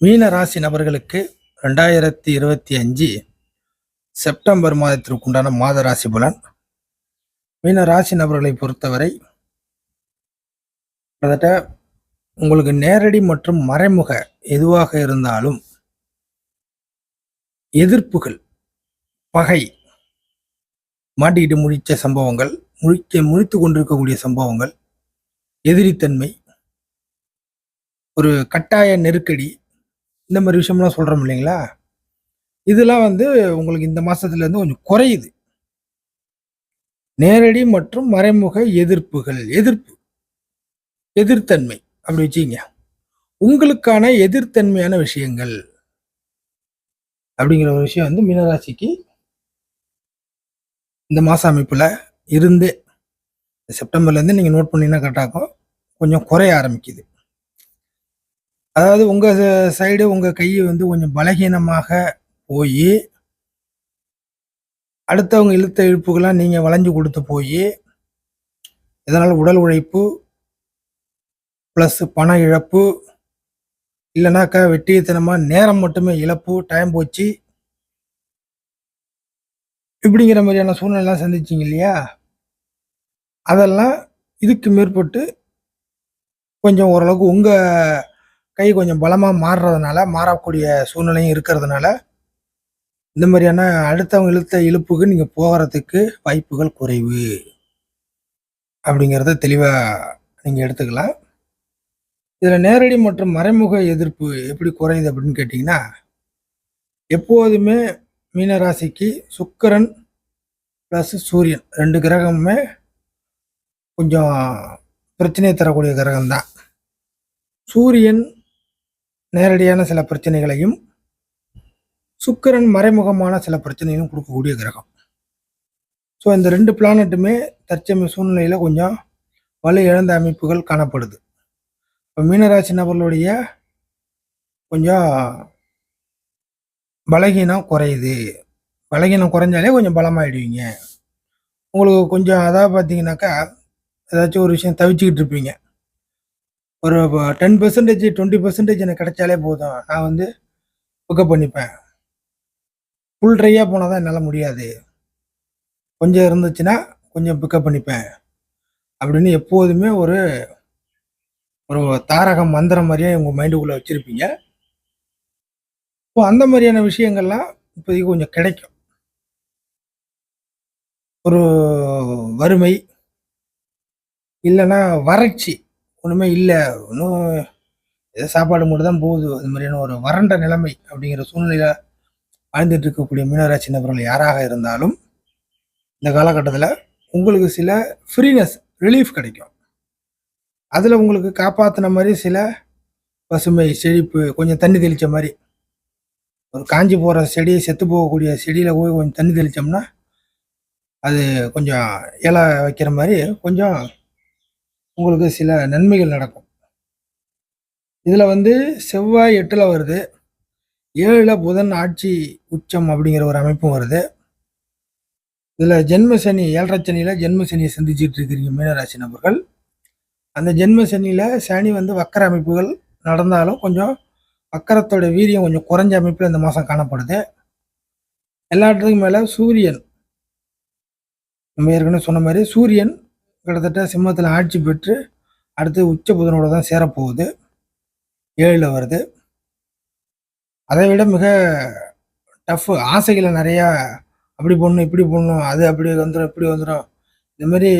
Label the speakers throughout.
Speaker 1: மீன ராசி நபர்களுக்கு ரெண்டாயிரத்தி இருபத்தி அஞ்சு செப்டம்பர் மாதத்திற்கு உண்டான மாத ராசி பலன். மீன ராசி நபர்களை பொறுத்தவரை கிட்டத்தட்ட உங்களுக்கு நேரடி மற்றும் மறைமுக எதுவாக இருந்தாலும் எதிர்ப்புகள் பகை மாட்டிக்கிட்டு முழிச்ச சம்பவங்கள் முழிக்க முழித்து கொண்டிருக்கக்கூடிய சம்பவங்கள் எதிரித்தன்மை ஒரு கட்டாய நெருக்கடி இந்த மாதிரி விஷயம்லாம் சொல்கிறோம் இல்லைங்களா? இதெல்லாம் வந்து உங்களுக்கு இந்த மாதத்துலேருந்து கொஞ்சம் குறையுது. நேரடி மற்றும் மறைமுக எதிர்ப்புகள் எதிர்ப்பு எதிர்த்தன்மை அப்படி வச்சுங்க உங்களுக்கான எதிர்த்தன்மையான விஷயங்கள் அப்படிங்கிற ஒரு விஷயம் வந்து மீனராசிக்கு இந்த மாத அமைப்பில் இருந்து. செப்டம்பர்லேருந்து நீங்கள் நோட் பண்ணீங்கன்னா கரெக்டாகும் கொஞ்சம் குறைய ஆரம்பிக்குது. அதாவது உங்கள் சைடு உங்கள் கை வந்து கொஞ்சம் பலகீனமாக போய் அடுத்தவங்க இழுத்த இழுப்புகள்லாம் நீங்கள் வளைஞ்சு கொடுத்து போய் இதனால் உடல் உழைப்பு ப்ளஸ் பண இழப்பு இல்லைனாக்கா வெட்டியத்தனமாக நேரம் மட்டுமே இழப்பு டைம் போச்சு. இப்படிங்கிற மாதிரியான சூழ்நிலைலாம் சந்திச்சிங்க இல்லையா? அதெல்லாம் இதுக்கு மேற்பட்டு கொஞ்சம் ஓரளவுக்கு உங்கள் கை கொஞ்சம் பலமாக மாறுறதுனால மாறக்கூடிய சூழ்நிலையும் இருக்கிறதுனால இந்த மாதிரியான அடுத்தவங்க இழுத்த இழுப்புக்கு நீங்கள் போகிறதுக்கு வாய்ப்புகள் குறைவு. அப்படிங்கிறத தெளிவாக நீங்கள் எடுத்துக்கலாம். இதில் நேரடி மற்றும் மறைமுக எதிர்ப்பு எப்படி குறையுது அப்படின்னு கேட்டிங்கன்னா எப்போதுமே மீனராசிக்கு சுக்கிரன் ப்ளஸ் சூரியன் ரெண்டு கிரகமுமே கொஞ்சம் பிரச்சனையை தரக்கூடிய கிரகம் தான் சூரியன் நேரடியான சில பிரச்சனைகளையும் சுக்கிரன் மறைமுகமான சில பிரச்சனைகளும் கொடுக்கக்கூடிய கிரகம். ஸோ இந்த ரெண்டு பிளானட்டுமே தற்சமய சூழ்நிலையில் கொஞ்சம் வலு இழந்த அமைப்புகள் காணப்படுது. இப்போ மீனராசி நபர்களுடைய கொஞ்சம் பலகீனம் குறையுது. பலகீனம் குறைஞ்சாலே கொஞ்சம் பலமாயிடுவீங்க. உங்களுக்கு கொஞ்சம் அதாவது பார்த்தீங்கன்னாக்கா ஏதாச்சும் ஒரு விஷயம் தவிச்சுக்கிட்டு இருப்பீங்க. ஒரு டென் பெர்சன்டேஜ் டுவெண்ட்டி பெர்சன்டேஜ் எனக்கு கிடைச்சாலே போதும். நான் வந்து புக்கப் பண்ணிப்பேன். ஃபுல் ட்ரையாக போனால் தான் என்னால் முடியாது. கொஞ்சம் இருந்துச்சுன்னா கொஞ்சம் பிக்கப் பண்ணிப்பேன். அப்படின்னு எப்போதுமே ஒரு ஒரு தாரக மந்திரம் மாதிரியே உங்கள் மைண்டுக்குள்ளே வச்சுருப்பீங்க. ஸோ அந்த மாதிரியான விஷயங்கள்லாம் இப்போதைக்கு கொஞ்சம் கிடைக்கும். ஒரு வறுமை இல்லைன்னா வறட்சி. ஒன்றுமே இல்லை. ஒன்றும் ஏதோ சாப்பாடு மட்டும் தான் போகுது. அது மாதிரியான ஒரு வறண்ட நிலைமை அப்படிங்கிற சூழ்நிலையில் வாழ்ந்துட்டு இருக்கக்கூடிய மீனராசி நபர்கள் யாராக இருந்தாலும் இந்த காலகட்டத்தில் உங்களுக்கு சில ஃப்ரீனஸ் ரிலீஃப் கிடைக்கும். அதில் உங்களுக்கு காப்பாற்றின மாதிரி சில பசுமை செழிப்பு கொஞ்சம் தண்ணி தெளித்த மாதிரி. ஒரு காஞ்சி போகிற செடி செத்து போகக்கூடிய செடியில் போய் கொஞ்சம் தண்ணி தெளித்தோம்னா அது கொஞ்சம் இலை வைக்கிற மாதிரி கொஞ்சம் உங்களுக்கு சில நன்மைகள் நடக்கும். இதில் வந்து செவ்வாய் எட்டில் வருது. ஏழில் புதன் ஆட்சி உச்சம் அப்படிங்கிற ஒரு அமைப்பும் வருது. இதில் ஜென்ம சனி ஏழரை சனியில் ஜென்ம சனியை சந்திச்சுட்டு இருக்கிறீங்க மீனராசி நபர்கள். அந்த ஜென்ம சனியில் சனி வந்து வக்கர அமைப்புகள் நடந்தாலும் கொஞ்சம் வக்கரத்தோட வீரியம் கொஞ்சம் குறைஞ்ச அமைப்பில் இந்த மாதம் காணப்படுது. எல்லாத்துக்கும் மேலே சூரியன். நம்ம ஏற்கனவே சொன்ன மாதிரி சூரியன் கிட்டத்தட்ட சிம்மத்தில் ஆட்சி பெற்று அடுத்து உச்ச புதனோட தான் சேரப்போகுது. ஏழில் வருது. அதை விட மிக டஃப் ஆசைகளை நிறையா அப்படி பண்ணணும் இப்படி பண்ணும் அது அப்படி வந்துடும் இப்படி வந்துடும் இந்த மாதிரி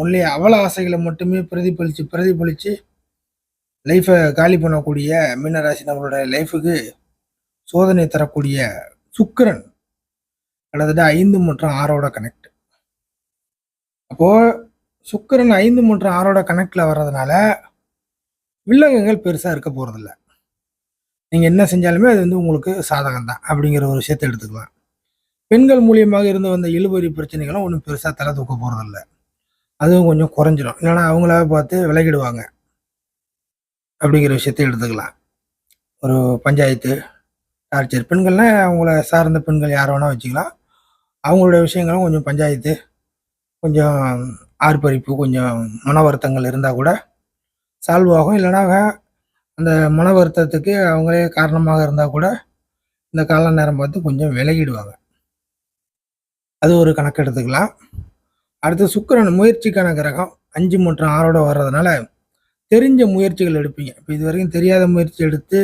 Speaker 1: ஒன்லி அவல ஆசைகளை மட்டுமே பிரதிபலித்து பிரதிபலித்து லைஃப்பை காலி பண்ணக்கூடிய மீனராசி நம்மளோட லைஃபுக்கு சோதனை தரக்கூடிய சுக்கரன் கிட்டத்தட்ட ஐந்து மற்றும் ஆறோட கனெக்ட் அப்போது சுக்கிரன் ஐந்து மூன்று ஆறோட கனெக்டில் வர்றதுனால வில்லங்கங்கள் பெருசாக இருக்க போகிறதில்ல நீங்கள் என்ன செஞ்சாலுமே அது வந்து உங்களுக்கு சாதகம் தான் அப்படிங்கிற ஒரு விஷயத்தை எடுத்துக்கலாம். பெண்கள் மூலியமாக இருந்து வந்த இழுபறி பிரச்சனைகளும் ஒன்றும் பெருசாக தலை தூக்க போகிறதில்ல அதுவும் கொஞ்சம் குறைஞ்சிடும் இல்லைன்னா அவங்களா பார்த்து விலகிடுவாங்க. அப்படிங்கிற விஷயத்தை எடுத்துக்கலாம். ஒரு பஞ்சாயத்து டார்ச்சர். பெண்கள்னால் அவங்கள சார்ந்த பெண்கள் யார் வேணால் வச்சுக்கலாம். அவங்களோட விஷயங்களும் கொஞ்சம் பஞ்சாயத்து கொஞ்சம் ஆர்ப்பரிப்பு கொஞ்சம் மன வருத்தங்கள் இருந்தால் கூட சால்வ் ஆகும் இல்லைனா அந்த மன வருத்தத்துக்கு அவங்களே காரணமாக இருந்தால் கூட இந்த கால நேரம் பார்த்து கொஞ்சம் விலகிடுவாங்க. அது ஒரு கணக்கு எடுத்துக்கலாம். அடுத்து சுக்கிரன் முயற்சிக்கான கிரகம். அஞ்சு மற்றும் ஆறோட வர்றதுனால தெரிஞ்ச முயற்சிகள் எடுப்பீங்க. இப்போ இது வரைக்கும் தெரியாத முயற்சி எடுத்து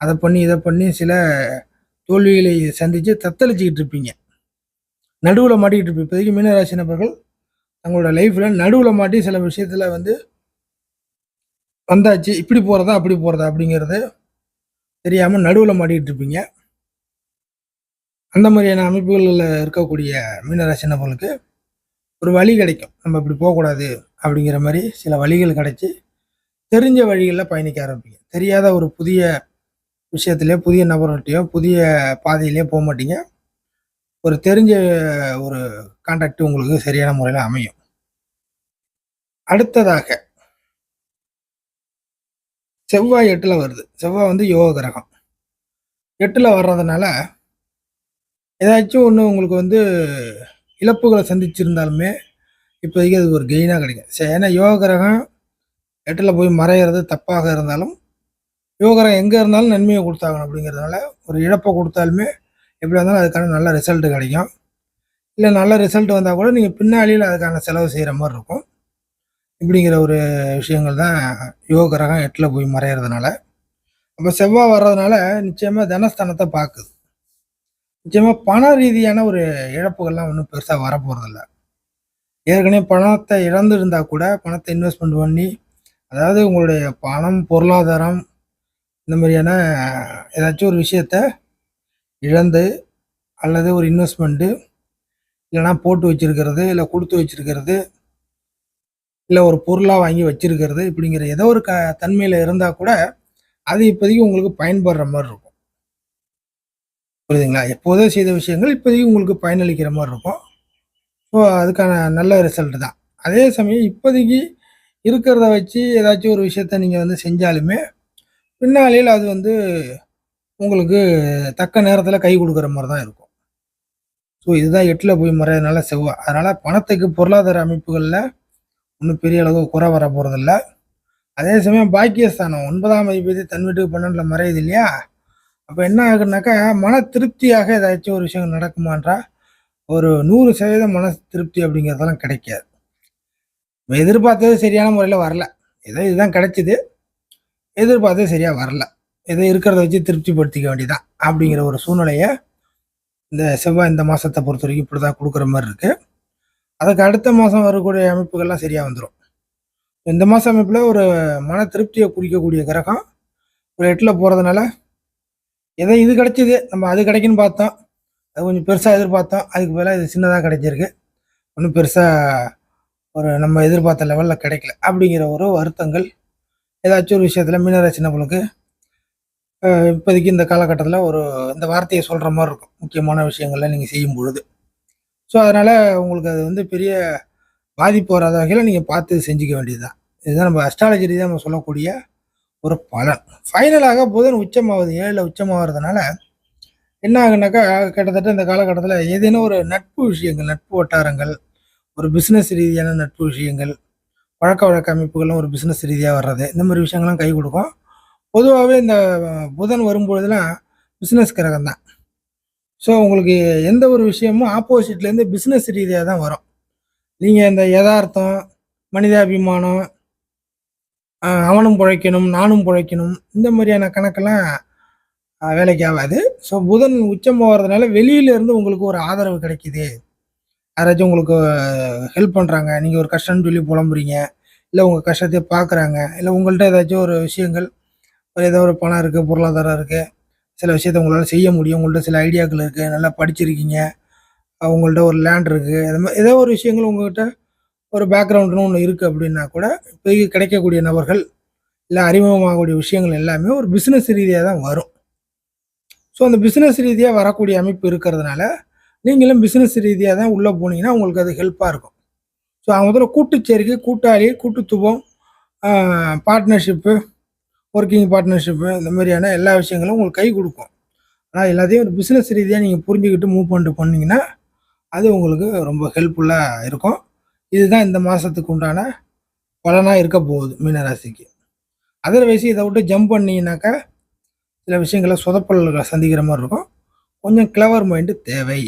Speaker 1: அதை பண்ணி இதை பண்ணி சில தோல்விகளை சந்தித்து தத்தளிச்சிக்கிட்டு இருப்பீங்க. நடுவில் மாட்டிக்கிட்டு இருப்பீங்க. இப்போதைக்கு மீனராசி நபர்கள் தங்களோட லைஃப்பில் நடுவில் மாட்டி சில விஷயத்தில் வந்து வந்தாச்சு இப்படி போகிறதா அப்படி போகிறதா அப்படிங்கிறது தெரியாமல் நடுவில் மாட்டிகிட்டு இருப்பீங்க. அந்த மாதிரியான அமைப்புகளில் இருக்கக்கூடிய மீனராசி நபர்களுக்கு ஒரு வழி கிடைக்கும். நம்ம இப்படி போகக்கூடாது அப்படிங்கிற மாதிரி சில வழிகள் கிடைச்சி தெரிஞ்ச வழிகளில் பயணிக்க ஆரம்பிங்க. தெரியாத ஒரு புதிய விஷயத்துலேயோ புதிய நபர்கிட்டையோ புதிய பாதையிலையோ போக மாட்டீங்க. ஒரு தெரிஞ்ச ஒரு கான்டாக்ட் உங்களுக்கு சரியான முறையில் அமையும். அடுத்ததாக செவ்வாய் எட்டில் வருது. செவ்வாய் வந்து யோக கிரகம். எட்டில் வர்றதுனால ஏதாச்சும் ஒன்று உங்களுக்கு வந்து இழப்புகளை சந்திச்சிருந்தாலுமே இப்போதைக்கு அது ஒரு கெயினாக கிடைக்கும். சரி ஏன்னா யோக கிரகம் எட்டில் போய் மறையிறது தப்பாக இருந்தாலும் யோக கிரகம் எங்கே இருந்தாலும் நன்மையை கொடுத்தாகணும் அப்படிங்கிறதுனால ஒரு இழப்பை கொடுத்தாலுமே எப்படி இருந்தாலும் அதுக்கான நல்ல ரிசல்ட் கிடைக்கும். இல்லை நல்ல ரிசல்ட் வந்தால் கூட நீங்கள் பின்னாளியில் அதுக்கான செலவு செய்கிற மாதிரி இருக்கும். இப்படிங்கிற ஒரு விஷயங்கள் தான் யோக கிரகம் எட்டில் போய் மறையிறதுனால. அப்போ செவ்வாய் வர்றதுனால நிச்சயமாக தனஸ்தானத்தை பார்க்குது நிச்சயமாக பண ரீதியான ஒரு இழப்புகள்லாம் ஒன்றும் பெருசாக வரப்போகிறதில்ல ஏற்கனவே பணத்தை இழந்திருந்தா கூட பணத்தை இன்வெஸ்ட்மெண்ட் பண்ணி அதாவது உங்களுடைய பணம் பொருளாதாரம் இந்த மாதிரியான ஏதாச்சும் ஒரு விஷயத்த இழந்து அல்லது ஒரு இன்வெஸ்ட்மெண்ட்டு இல்லைனா போட்டு வச்சிருக்கிறது இல்லை கொடுத்து வச்சிருக்கிறது இல்லை ஒரு பொருளாக வாங்கி வச்சிருக்கிறது இப்படிங்கிற ஏதோ ஒரு க தன்மையில் இருந்தால் கூட அது இப்போதைக்கு உங்களுக்கு பயன்படுற மாதிரி இருக்கும். புரியுதுங்களா? எப்போதோ செய்த விஷயங்கள் இப்போதைக்கு உங்களுக்கு பயனளிக்கிற மாதிரி இருக்கும். ஸோ அதுக்கான நல்ல ரிசல்ட் தான். அதே சமயம் இப்போதைக்கு இருக்கிறத வச்சு ஏதாச்சும் ஒரு விஷயத்த நீங்கள் வந்து செஞ்சாலுமே பின்னாளில் அது வந்து உங்களுக்கு தக்க நேரத்தில் கை கொடுக்குற மாதிரி தான் இருக்கும். ஸோ இதுதான் எட்டில் போய் மறையதுனால செவ்வாய் அதனால் பணத்துக்கு பொருளாதார அமைப்புகளில் ஒன்றும் பெரிய அளவு குறை வர போகிறதில்ல அதே சமயம் பாக்கியஸ்தானம் ஒன்பதாம் அதிபதி தன் வீட்டுக்கு பன்னெண்டில் மறையுது இல்லையா? அப்போ என்ன ஆகுனாக்கா மன திருப்தியாக ஏதாச்சும் ஒரு விஷயம் நடக்குமான்றா? ஒரு நூறு சதவீதம் மன திருப்தி அப்படிங்கிறதெல்லாம் கிடைக்காது. எதிர்பார்த்தது சரியான முறையில் வரல. ஏதோ இதுதான் கிடைச்சிது. எதிர்பார்த்தது சரியாக வரல. ஏதோ இருக்கிறத வச்சு திருப்திப்படுத்திக்க வேண்டியதான் அப்படிங்கிற ஒரு சூழ்நிலையை இந்த செவ்வாய் இந்த மாதத்தை பொறுத்த வரைக்கும் இப்படி தான் கொடுக்குற மாதிரி இருக்குது அதுக்கு அடுத்த மாதம் வரக்கூடிய அமைப்புகள்லாம் சரியாக வந்துடும் இந்த மாதம் அமைப்பில் ஒரு மன திருப்தியை குறிக்கக்கூடிய கிரகம் ஒரு எட்டில் போகிறதுனால ஏதோ இது கிடைச்சிது? நம்ம அது கிடைக்குன்னு பார்த்தோம் அது கொஞ்சம் பெருசாக எதிர்பார்த்தோம் அதுக்கு பதிலாக இது சின்னதாக கிடைச்சிருக்கு. ஒன்றும் பெருசாக ஒரு நம்ம எதிர்பார்த்த லெவலில் கிடைக்கல. அப்படிங்கிற ஒரு வருத்தங்கள் ஏதாச்சும் ஒரு விஷயத்தில் மீனராசி நம்மளுக்கு இப்போதைக்கு இந்த காலகட்டத்தில் ஒரு இந்த வார்த்தையை சொல்கிற மாதிரி இருக்கும். முக்கியமான விஷயங்கள்ல நீங்கள் செய்யும் பொழுது. ஸோ அதனால் உங்களுக்கு அது வந்து பெரிய பாதிப்பு வராத வகையில் நீங்கள் பார்த்து செஞ்சுக்க வேண்டியது தான் இதுதான் நம்ம அஸ்ட்ராலஜி ரீதியாக நம்ம சொல்லக்கூடிய ஒரு பலன். ஃபைனலாக புதன் உச்சமாகுது. ஏழில் உச்சமாகிறதுனால என்ன ஆகுனாக்கா கிட்டத்தட்ட இந்த காலகட்டத்தில் ஏதேனும் ஒரு நட்பு விஷயங்கள் நட்பு வட்டாரங்கள் ஒரு பிஸ்னஸ் ரீதியான நட்பு விஷயங்கள் பழக்க வழக்க அமைப்புகளும் ஒரு பிஸ்னஸ் ரீதியாக வர்றது இந்த மாதிரி விஷயங்கள்லாம் கை கொடுக்கும். பொதுவாகவே இந்த புதன் வரும்பொழுதுலாம் பிஸ்னஸ் கிரகம் தான் ஸோ உங்களுக்கு எந்த ஒரு விஷயமும் ஆப்போசிட்லேருந்து பிஸ்னஸ் ரீதியாக தான் வரும். நீங்கள் இந்த யதார்த்தம் மனிதாபிமானம் அவனும் பிழைக்கணும் நானும் பிழைக்கணும் இந்த மாதிரியான கணக்கெல்லாம் வேலைக்கு ஆகாது. ஸோ புதன் உச்சம் போகிறதுனால வெளியிலேருந்து உங்களுக்கு ஒரு ஆதரவு கிடைக்கிது. யாராச்சும் உங்களுக்கு ஹெல்ப் பண்ணுறாங்க நீங்கள் ஒரு கஷ்டம்னு சொல்லி புலம்புறீங்க இல்லை உங்கள் கஷ்டத்தை பார்க்குறாங்க இல்லை உங்கள்கிட்ட ஏதாச்சும் ஒரு விஷயங்கள் ஒரு ஏதோ ஒரு பணம் இருக்குது பொருளாதாரம் இருக்குது சில விஷயத்த உங்களால் செய்ய முடியும். உங்கள்கிட்ட சில ஐடியாக்கள் இருக்குது நல்லா படிச்சிருக்கீங்க. உங்கள்கிட்ட ஒரு லேண்ட் இருக்குது அது மாதிரி ஏதோ ஒரு விஷயங்கள் உங்கள்கிட்ட ஒரு பேக்ரவுண்டுன்னு ஒன்று இருக்குது அப்படின்னா கூட இப்போ கிடைக்கக்கூடிய நபர்கள் இல்லை அறிமுகமாகக்கூடிய விஷயங்கள் எல்லாமே ஒரு பிஸ்னஸ் ரீதியாக தான் வரும். ஸோ அந்த பிஸ்னஸ் ரீதியாக வரக்கூடிய அமைப்பு இருக்கிறதுனால நீங்களும் பிஸ்னஸ் ரீதியாக தான் உள்ளே போனீங்கன்னா உங்களுக்கு அது ஹெல்ப்பாக இருக்கும். ஸோ அவங்க முதல்ல கூட்டுச்சேரிக்கை கூட்டாளி கூட்டுத்துவம். பார்ட்னர்ஷிப்பு ஒர்க்கிங் பார்ட்னர்ஷிப்பு இந்த மாதிரியான எல்லா விஷயங்களும் உங்களுக்கு கை கொடுக்கும். ஆனால் எல்லாத்தையும் ஒரு பிஸ்னஸ் ரீதியாக நீங்கள் புரிஞ்சுக்கிட்டு மூவ் பண்ணிட்டு பண்ணிங்கன்னா அது உங்களுக்கு ரொம்ப ஹெல்ப்ஃபுல்லாக இருக்கும். இதுதான் இந்த மாதத்துக்கு உண்டான பலனாக இருக்க போகுது மீனராசிக்கு. அதர்வைஸ் இதை விட்டு ஜம்ப் பண்ணீங்கன்னாக்கா சில விஷயங்களை சொதப்பல்களை சந்திக்கிற மாதிரி இருக்கும். கொஞ்சம் கிளவர் மைண்டு தேவை.